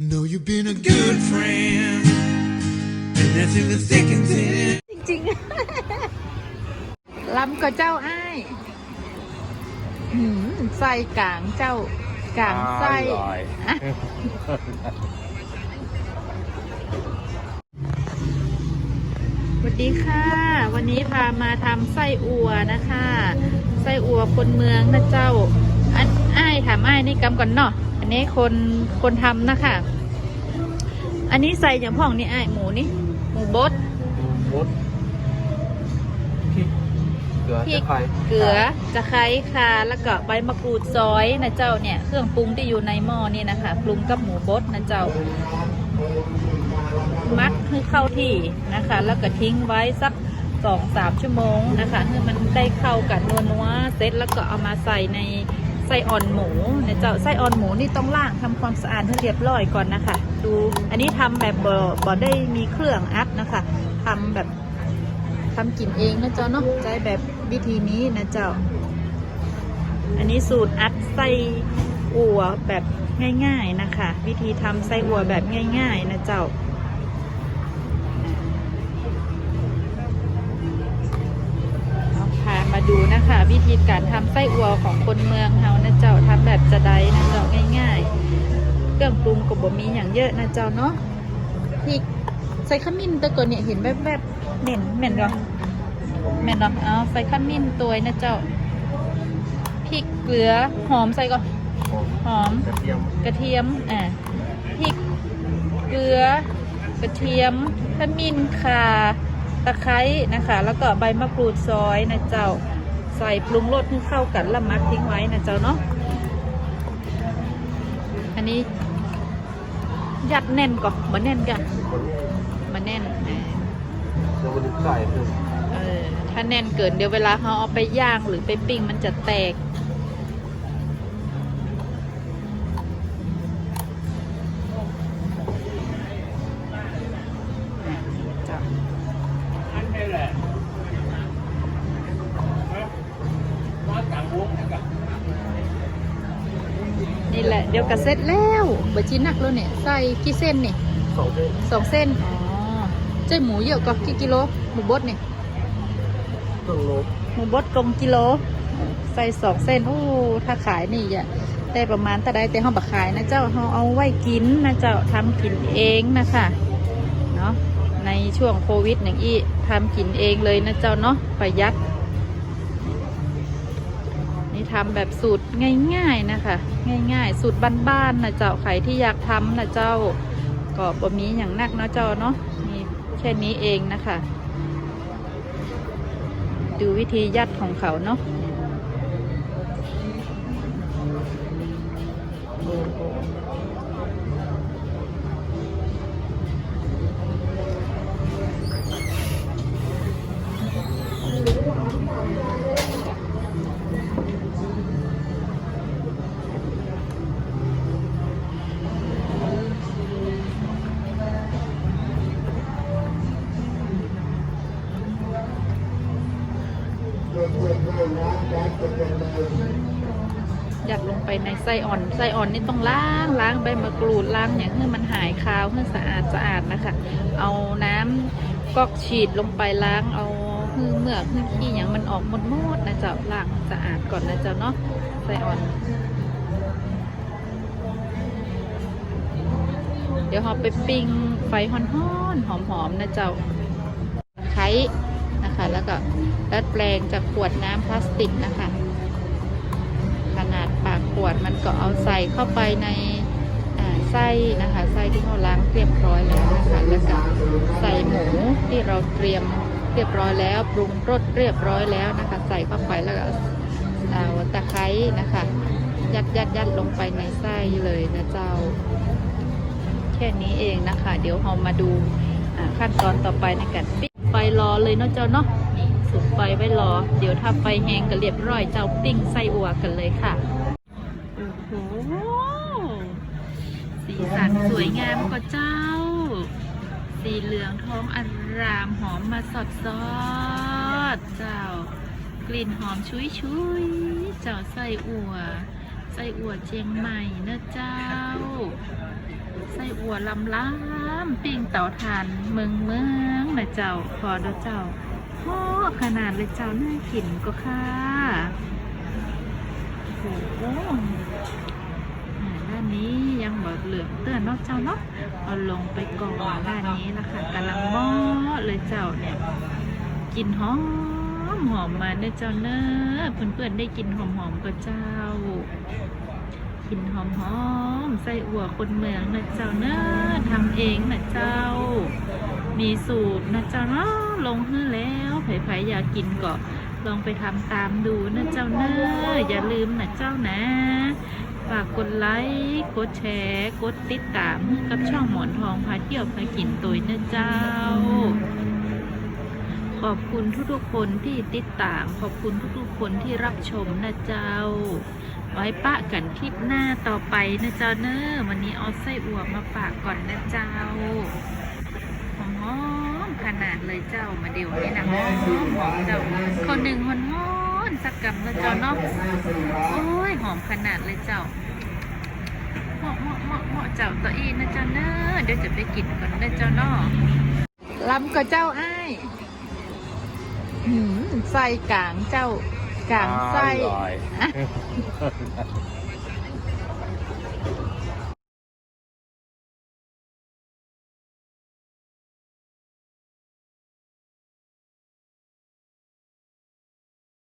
Know you've been a good friend, and that's in the thick and thin. จริงๆ ลำก็เจ้าอ้ายหืมไส้กลางเจ้ากลางไส้อร่อยอะสวัสดีค่ะ วันนี้พามาทำไส้อัวนะคะ ไส้อัวคนเมืองนะเจ้าอันอ้ายถามอ้ายนี่กำก่อนเนาะอั นนี้คนคนทำนะคะ อันนี้ใส่อย่างพ่องนี่อ้ายหมูนี่ หมูบดมดพริกเกลือพริตะกไคร้เกลือตะไคร้ค่ะ แล้วก็ใบมะกรูดซอยนะเจ้าเนี่ย เครื่องปรุงที่อยู่ในหม้อนี่นะคะปรุงกับหมูบดนะเจ้า มัดให้เข้าที่นะคะ แล้วก็ทิ้งไว้สักสองสามชั่วโมงนะคะให้มันได้เข้ากันนัวนัวๆเสร็จแล้วก็เอามาใส่ใน ไส้อ่อนหมูนะเจ้าไส้อ่อนหมูนี่ต้องล้างทำความสะอาดให้เรียบร้อยก่อนนะคะ ดูอันนี้ทำแบบบ่บ่ได้มีเครื่องอัดนะคะทำแบบทำกินเองนะเจ้าเนาะใจแบบวิธีนี้นะเจ้า อันนี้สูตรอัดไส้อัวแบบง่าย ๆนะคะ วิธีทำไส้อัวแบบง่าย ๆ นะเจ้า ดูนะคะ วิธีการทำไส้อัวของคนเมืองเฮานะเจ้าทำแบบจะได้นะเจ้าง่ายๆ เครื่องปรุงก็บ่มีอย่างเยอะนะเจ้าเนาะพริกใส่ขมิ้นตะก่อนเนี่ยเห็นแวบๆเหม็นเหม็นหรอเหม็นหรอเอาใส่ขมิ้นตัวนะเจ้าพริกเกลือหอมใส่ก่อนหอมหอมกระเทียมกระเทียมอ่าพริกเกลือกระเทียมขมิ้นข่า ตะไคร้นะคะ แล้วก็ใบมะกรูดซอยนะเจ้าใส่ปรุงรสให้เข้ากันแล้วมักทิ้งไว้นะเจ้าเนาะอันนี้ยัดแน่นก่อนมาแน่นกันคนนี้มาแน่นอ่าเดี๋ยววันนี้ใส่คือเออถ้าแน่นเกินเดี๋ยวเวลาเขาเอาไปย่างหรือไปปิ้งมันจะแตก เดี๋ยวกระเซ็ตแล้วบะจีนักแล้วเนี่ยใส่กี่เส้นเนี่ยสองเส้นสองเส้นอ๋อเจ้าหมูเยอะกว่ากี่กิโลหมูบดเนี่ยเครื่องโลหมูบดกลมกิโล ใส่สองเส้นโอ้ถ้าขายนี่จะได้ประมาณแต่ใดแต่ห้องบักขายนะเจ้าเขาเอาไว้กินนะเจ้าทำกินเองนะคะเนาะในช่วงโควิดอย่างอี้ทำกินเองเลยนะเจ้าเนาะประหยัดนี่ ทำแบบสูตรง่ายๆนะคะ ง่ายๆ สูตรบ้านๆนะเจ้าใครที่อยากทำนะเจ้าก็บะมีอย่างนักเนาะเจ้าเนาะมีแค่นี้เองนะคะ ดูวิธียัดของเขาเนาะ อยัดลงไปในไส้อ่อนไส้อ่อนนี่ต้องล้างล้างใบมะกรูดล้างอย่างให้มันหายคาวให้สะอาดสะอาดนะคะ เอาน้ำก๊อกฉีดลงไปล้างเอาหือเมือกหือขี้อย่างมันออกหมดหมดนะเจ้าล้างสะอาดก่อนนะเจ้าเนาะไส้อ่อน เดี๋ยวเราไปปิ้งไฟห่อนๆหอมๆนะเจ้าไคร้ แล้วก็ดัดแปลงจากขวดน้ำพลาสติกนะคะ ขนาดปากขวดมันก็เอาใส่เข้าไปในไส้นะคะไส้ที่เราล้างเรียบร้อยแล้วนะคะแล้วก็ใส่หมูที่เราเตรียมเรียบร้อยแล้วปรุงรสเรียบร้อยแล้วนะคะ ใส่เข้าไปแล้วก็เอาตะไคร้นะคะ ยัดยัดยัดลงไปในไส้เลยนะเจ้า แค่นี้เองนะคะ เดี๋ยวเรามาดูขั้นตอนต่อไปในการปิ้ง ไฟรอเลยเนาะเจ้าเนาะนี่สุดไฟไว้รอ เดี๋ยวถ้าไฟแห้งก็เรียบร้อยเจ้าปิ้งไส้อัวกันเลยค่ะโอ้โหสีสันสวยงามกว่าเจ้า สีเหลืองทองอารามหอมมาสดซอดเจ้า กลิ่นหอมชุยชุยเจ้าไส้อัวไส้อัวเจียงใหม่นะเจ้า ไส้อั่วลำล้ำปิ้งเต่าทานเมืองเมืองนะเจ้าพอเด้อเจ้าโอ้ขนาดเลยเจ้าน่ากินก็ค่ะโอ้โหด้านนี้ยังแบบเหลือเตือนนอกเจ้าเนาะเอาลงไปก่อนด้านนี้ละค่ะกำลังมอเลยเจ้าเนี่ยกินหอมหอมมาเด้อเจ้าเนอะเพื่อนๆได้กินหอมๆก็เจ้า กลินหอมๆใส่อั่วคนเมืองนะเจ้าเนอะทำเองนะเจ้า มีสูตรนะเจ้าเนาะลงให้แล้วไผๆอยากกินก็ลองไปทำตามดูนะเจ้าเนอะอย่าลืมนะเจ้านะฝากกดไลค์กดแชร์ กดติดตามกับช่องหมอนทองพาเที่ยวพากินตัวนะเจ้า อบคุณทุกๆคนที่ติดตาม ขอบคุณทุกๆคนที่รับชมนะเจ้า ไว้ปะกันคลิปหน้าต่อไปนะเจ้าเนอะวันนี้เอาไส้อั่วมาฝากก่อนนะเจ้าหอมขนาดเลยเจ้ามาเดี๋ยวนี้นะหอมหอมเจ้าคนหนึ่งหอนหอนสักกำนะเจ้าเนาะโอ้ยหอมขนาดเลยเจ้าเหมาะเหมาะเหมาะเหมาะเจ้าตัวอีนะเจ้าเนอะเดี๋ยวจะไปกินก่อนนะเจ้าเนาะลำกับเจ้าอ้าย หืมไส้กลางเจ้ากลางไส้